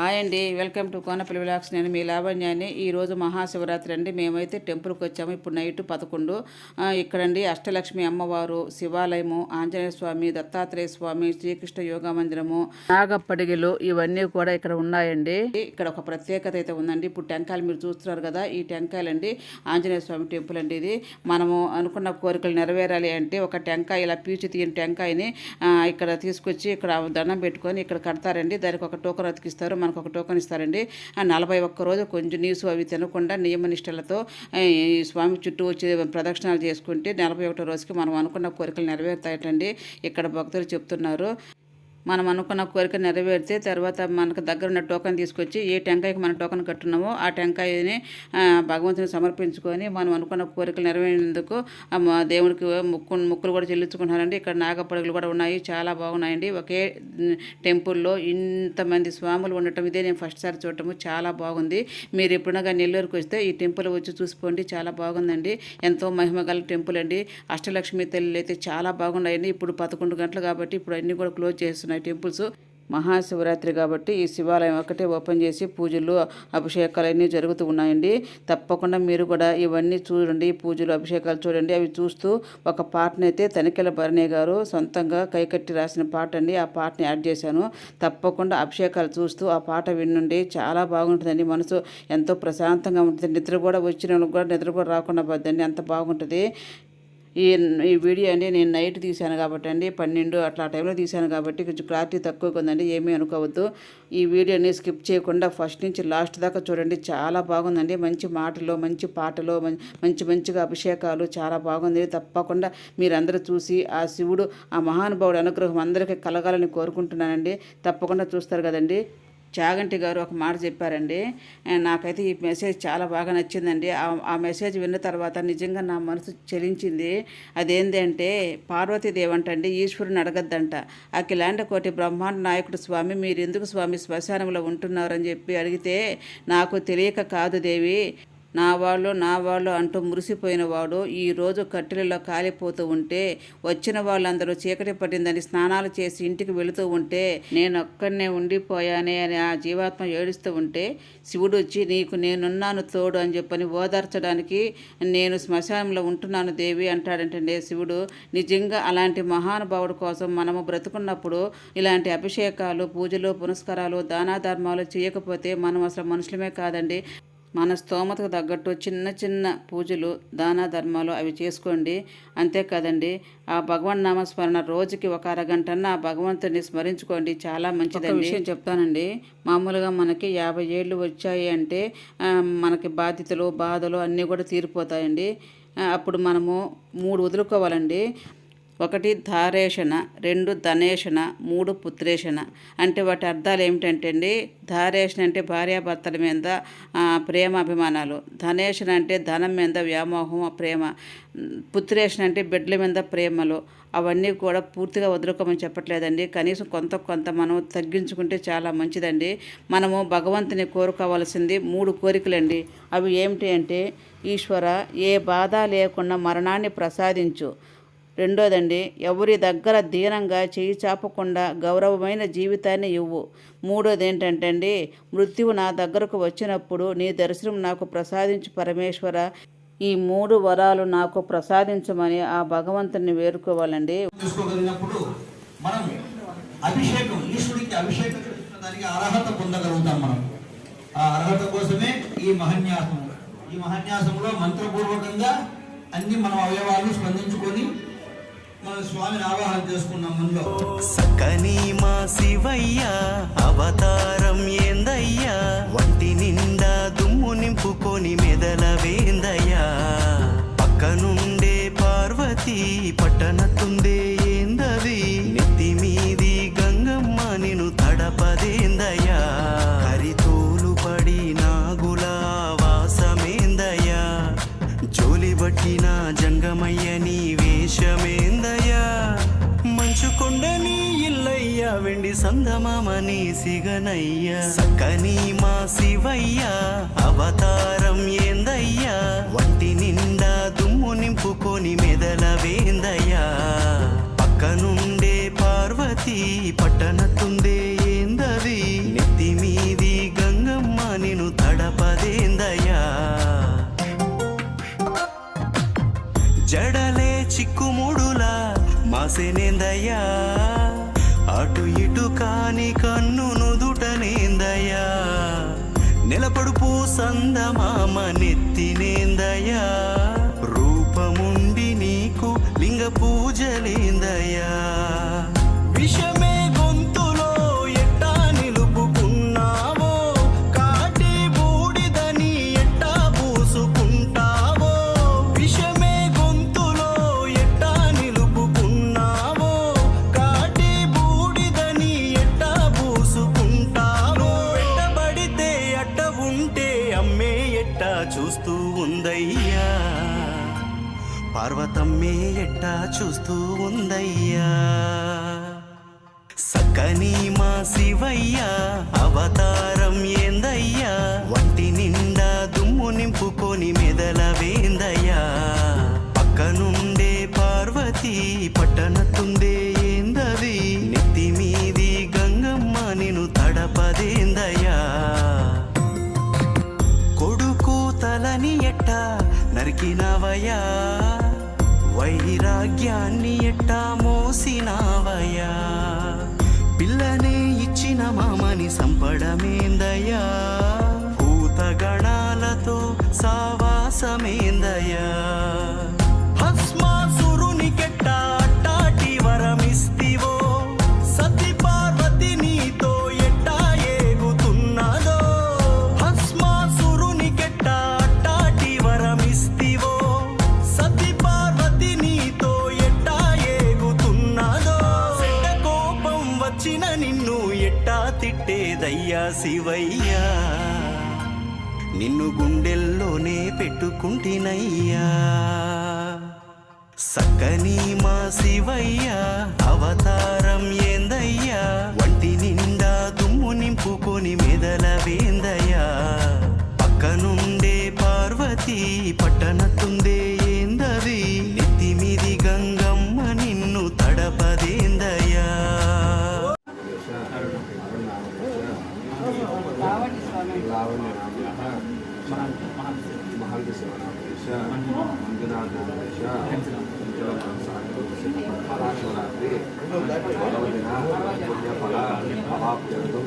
Hi అండి. Welcome to Konapalli విలాక్స్ నేను మీ లావణ్యాన్ని ఈరోజు మహాశివరాత్రి అండి. మేమైతే టెంపుల్కి వచ్చాము. ఇప్పుడు నైట్ పదకొండు. ఇక్కడండి అష్టలక్ష్మి అమ్మవారు శివాలయము ఆంజనేయ స్వామి దత్తాత్రేయ స్వామి శ్రీకృష్ణ యోగా మందిరము నాగప్పడిగిలు ఇవన్నీ కూడా ఇక్కడ ఉన్నాయండి. ఇక్కడ ఒక ప్రత్యేకత అయితే ఉందండి. ఇప్పుడు టెంకాయలు మీరు చూస్తున్నారు కదా ఈ టెంకాయలండి. ఆంజనేయ స్వామి టెంపుల్ అండి ఇది. మనము అనుకున్న కోరికలు నెరవేరాలి అంటే ఒక టెంకాయ ఇలా పీచి తీయని టెంకాయని ఇక్కడ తీసుకొచ్చి ఇక్కడ దండం పెట్టుకొని ఇక్కడ కడతారండి. దానికి ఒక టోకన్ అతికిస్తారు. మనకు ఒక టోకన్ ఇస్తారండి. ఆ నలభై ఒక్క రోజు కొంచెం నీసు అవి తినకుండా నియమనిష్టలతో ఈ స్వామి చుట్టూ వచ్చి ప్రదక్షిణాలు చేసుకుంటే నలభై ఒకటో రోజుకి మనం అనుకున్న కోరికలు నెరవేరుతాయటండి. ఇక్కడ భక్తులు చెప్తున్నారు. మనం అనుకున్న కోరిక నెరవేరితే తర్వాత మనకు దగ్గర ఉన్న టోకన్ తీసుకొచ్చి ఏ టెంకాయకి మనం టోకన్ కట్టున్నామో ఆ టెంకాయని భగవంతుని సమర్పించుకొని మనం అనుకున్న కోరికలు నెరవేరినందుకు ఆ దేవునికి ముక్కు ముక్కులు కూడా చెల్లించుకుంటున్నారండి. ఇక్కడ నాగపడుగులు కూడా ఉన్నాయి చాలా బాగున్నాయండి. ఒకే టెంపుల్లో ఇంతమంది స్వాములు ఉండటం ఇదే నేను ఫస్ట్ సారి చూడటము చాలా బాగుంది. మీరు ఎప్పుడైనా నెల్లూరుకు వస్తే ఈ టెంపుల్ వచ్చి చూసుకోండి చాలా బాగుందండి. ఎంతో మహిమ గల టెంపుల్ అండి. అష్టలక్ష్మి తల్లి అయితే చాలా బాగున్నాయండి. ఇప్పుడు పదకొండు గంటలు కాబట్టి ఇప్పుడు అన్నీ కూడా క్లోజ్ చేస్తున్నాయి టెంపుల్స్. మహాశివరాత్రి కాబట్టి ఈ శివాలయం ఒకటే ఓపెన్ చేసి పూజలు అభిషేకాలు అన్నీ జరుగుతూ ఉన్నాయండి. తప్పకుండా మీరు కూడా ఇవన్నీ చూడండి పూజలు అభిషేకాలు చూడండి. అవి చూస్తూ ఒక పాటనైతే అయితే తనికెల భరణి గారు సొంతంగా కైకట్టి రాసిన పాట అండి ఆ పాటని యాడ్ చేశాను. తప్పకుండా అభిషేకాలు చూస్తూ ఆ పాట వినండి. చాలా బాగుంటుందండి మనసు. ఎంతో ప్రశాంతంగా ఉంటుంది నిద్ర కూడా వచ్చిన వాళ్ళకి కూడా నిద్ర కూడా రాకుండా పోద్దండి. అంత బాగుంటుంది. ఈ ఈ వీడియో అండి నేను నైట్ తీశాను కాబట్టి అండి పన్నెండు అట్లా టైంలో తీశాను కాబట్టి కొంచెం క్లారిటీ తక్కువగా ఉందండి ఏమీ అనుకోవద్దు. ఈ వీడియోని స్కిప్ చేయకుండా ఫస్ట్ నుంచి లాస్ట్ దాకా చూడండి చాలా బాగుందండి. మంచి మాటలు మంచి పాటలు మం- మంచి మంచిగా అభిషేకాలు చాలా బాగుంది. తప్పకుండా మీరందరూ చూసి ఆ శివుడు ఆ మహానుభావుడు అనుగ్రహం అందరికీ కలగాలని కోరుకుంటున్నానండి. తప్పకుండా చూస్తారు కదండి. చాగంటి గారు ఒక మాట చెప్పారండి. నాకైతే ఈ మెసేజ్ చాలా బాగా నచ్చిందండి. ఆ- మెసేజ్ విన్న తర్వాత నిజంగా నా మనసు చెలించింది. అదేంటి అంటే పార్వతీదేవి అంటండి ఈశ్వరుని అడగద్దంట. అఖిలాండ కోటి బ్రహ్మాండ నాయకుడు స్వామి మీరు ఎందుకు స్వామి శ్మశానంలో ఉంటున్నారని చెప్పి అడిగితే నాకు తెలియక కాదు దేవి. నా వాళ్ళు నా వాళ్ళు అంటూ మురిసిపోయిన వాడు ఈ రోజు కట్టెలలో కాలిపోతూ ఉంటే వచ్చిన వాళ్ళందరూ చీకటి పట్టిందని స్నానాలు చేసి ఇంటికి వెళుతూ ఉంటే నేను ఒక్కడనే ఉండిపోయానే అని ఆ జీవాత్మ ఏడుస్తూ ఉంటే శివుడు వచ్చి నీకు నేనున్నాను తోడు అని చెప్పని ఓదార్చడానికి నేను శ్మశానంలో ఉంటున్నాను దేవి అంటాడంటండి శివుడు నిజంగా అలాంటి మహానుభావుడు కోసం మనము బ్రతుకున్నప్పుడు ఇలాంటి అభిషేకాలు పూజలు పునస్కారాలు దానా ధర్మాలు చేయకపోతే మనం అసలు మనుషులమే కాదండి. మన స్తోమతకు తగ్గట్టు చిన్న చిన్న పూజలు దాన ధర్మాలు అవి చేసుకోండి. అంతే కదండి ఆ భగవన్ నామస్మరణ రోజుకి ఒక అరగంటన్న ఆ భగవంతుని స్మరించుకోండి. చాలా మంచిదండి. విషయం చెప్తానండి. మామూలుగా మనకి యాభై ఏళ్ళు వచ్చాయి అంటే మనకి బాధ్యతలు బాధలు అన్నీ కూడా తీరిపోతాయండి. అప్పుడు మనము మూడు వదులుకోవాలండి. ఒకటి ధారేషణ రెండు ధనేషణ మూడు పుత్రేషణ అంటే వాటి అర్థాలు ఏమిటంటే అండి ధారేషణ అంటే భార్యాభర్తల మీద ప్రేమ అభిమానాలు. ధనేషణ అంటే ధనం మీద వ్యామోహం ప్రేమ. పుత్రేషణ అంటే బిడ్డల మీద ప్రేమలు. అవన్నీ కూడా పూర్తిగా వదులుకోమని చెప్పట్లేదండి. కనీసం కొంత కొంత మనం తగ్గించుకుంటే చాలా మంచిదండి. మనము భగవంతుని కోరుకోవాల్సింది మూడు కోరికలండి. అవి ఏమిటి అంటే ఈశ్వర ఏ బాధ లేకుండా మరణాన్ని ప్రసాదించు. రెండోదండి ఎవరి దగ్గర దీనంగా చేయి చాపకుండా గౌరవమైన జీవితాన్ని ఇవ్వు. మూడోది ఏంటంటే అండి మృత్యువు నా దగ్గరకు వచ్చినప్పుడు నీ దర్శనం నాకు ప్రసాదించు పరమేశ్వర. ఈ మూడు వరాలు నాకు ప్రసాదించమని ఆ భగవంతుని వేరుకోవాలండి చేసుకోగలిగినప్పుడు మనం అభిషేకం ఈశ్వరుడికి అభిషేకం దానికి అర్హత పొందగలుగుతాం మనం. ఆ అర్హత కోసమే ఈ మహన్యాసం ఈ మహన్యాసంలో మంత్రపూర్వకంగా అన్ని మన అవయవాలు స్పందించుకొని మన స్వామిని ఆవాహన చేసుకున్నాం మనలో. సకని మా శివయ్య అవతారం ఏందయ్యా? ఇల్లయ్యా వెండి సందమామని సక్కని మా శివయ్య అవతారం ఏందయ్యా. వంటి నిండా దుమ్ము నింపుకొని మెదల వేందయ్యా పక్కనుండి சொந்தமா ఉందయ్యా మీ ఎట్టా చూస్తూ ఉందయ్యా సక్కని మా శివయ్య అవతార వైరాగ్యాన్ని ఎట్టా మోసినావయ్యా? పిల్లనే ఇచ్చిన మామని సంపడమేందయ్యా? భూతగణాలతో సావాసమేందయ్యా? తిట్టేదయ్యా శివయ్యా. నిన్ను గుండెల్లోనే పెట్టుకుంటినయ్యా. సక్కని మా శివయ్యా అవతారం ఏ లావణ్యనామ్యः మహంతశివనామేశ మంజునాథనామేశ ఫలాశివరాత్రి పర్వదిన పుణ్యఫల అవాప్యర్థం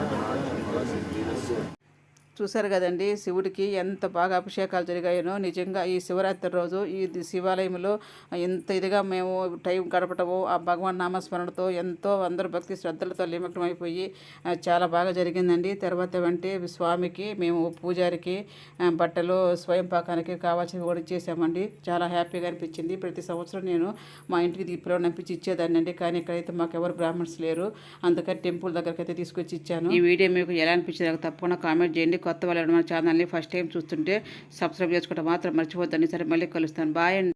よろしくお願いします。చూశారు కదండి శివుడికి ఎంత బాగా అభిషేకాలు జరిగాయనో. నిజంగా ఈ శివరాత్రి రోజు ఈ శివాలయంలో ఎంత ఇదిగా మేము టైం గడపటము ఆ భగవాన్ నామస్మరణతో ఎంతో అందరూ భక్తి శ్రద్ధలతో నిమగ్నం అయిపోయి చాలా బాగా జరిగిందండి. తర్వాత వెంటే స్వామికి మేము పూజారికి బట్టలు స్వయం పాకానికి కావాల్సినవి కూడా ఇచ్చేసామండి. చాలా హ్యాపీగా అనిపించింది. ప్రతి సంవత్సరం నేను మా ఇంటికి దీపంలో నంపించి ఇచ్చేదాన్ని అండి కానీ ఇక్కడైతే మాకు ఎవరు బ్రాహ్మణ్స్ లేరు. అందుకని టెంపుల్ దగ్గరకైతే తీసుకొచ్చి ఇచ్చాను. ఈ వీడియో మీకు ఎలా అనిపించింది? తప్పకుండా కామెంట్ చేయండి. కొత్త వాళ్ళు మన ఛానల్ని ఫస్ట్ టైం చూస్తుంటే సబ్స్క్రైబ్ చేసుకోవడం మాత్రం మర్చిపోద్దని సరే మళ్ళీ కలుస్తాను. బాయ్ అండి.